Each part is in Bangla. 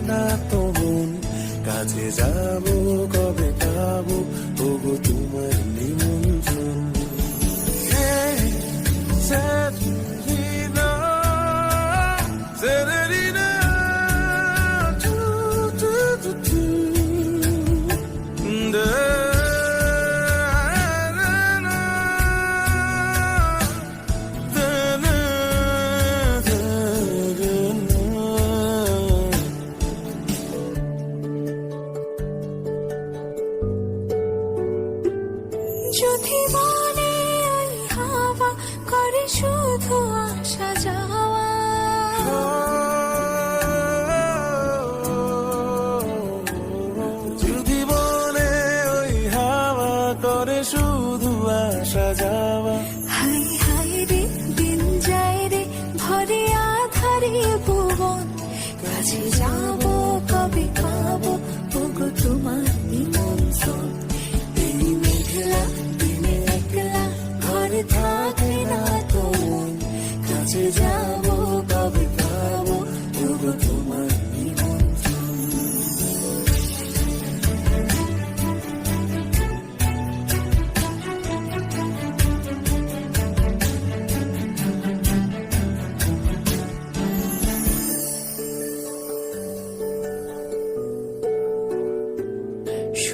না তো মন কাছে যাব যদি মনে হাওয়া করে শুধু আসা যাওয়া।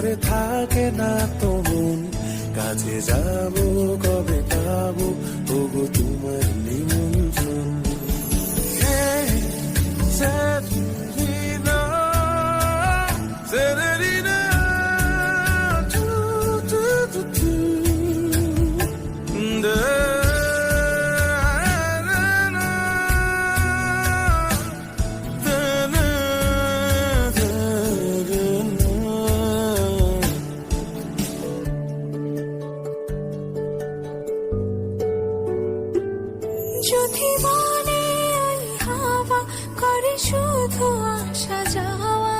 ঘরে থাকে না তো মন। কাছে যাব কবে পাবো? তবু তোমার নিমন্ত্রণ যদি মনে হাওয়া করে শুধু আসা যাওয়া।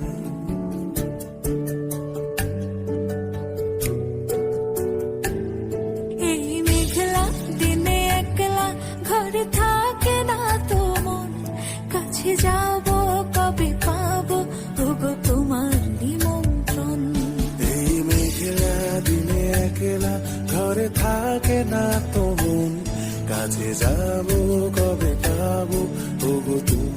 থাকে না তো মন কাছে যাব কবে পাবো তবু তোমার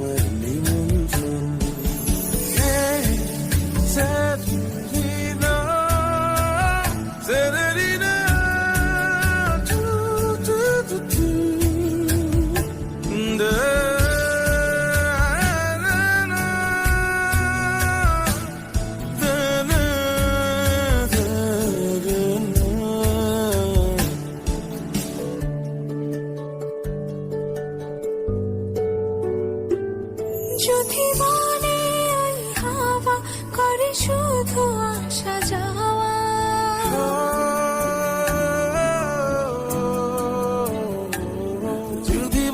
যদি মনে হাওয়া করে শুধু আসা যাওয়া। যদি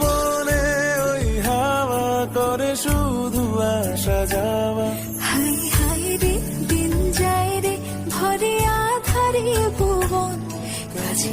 ওই হাওয়া করে শুধু আসা যাওয়া। হাই হাই রে দিন যায় রে ভরে আধারে ভুবন। কাছে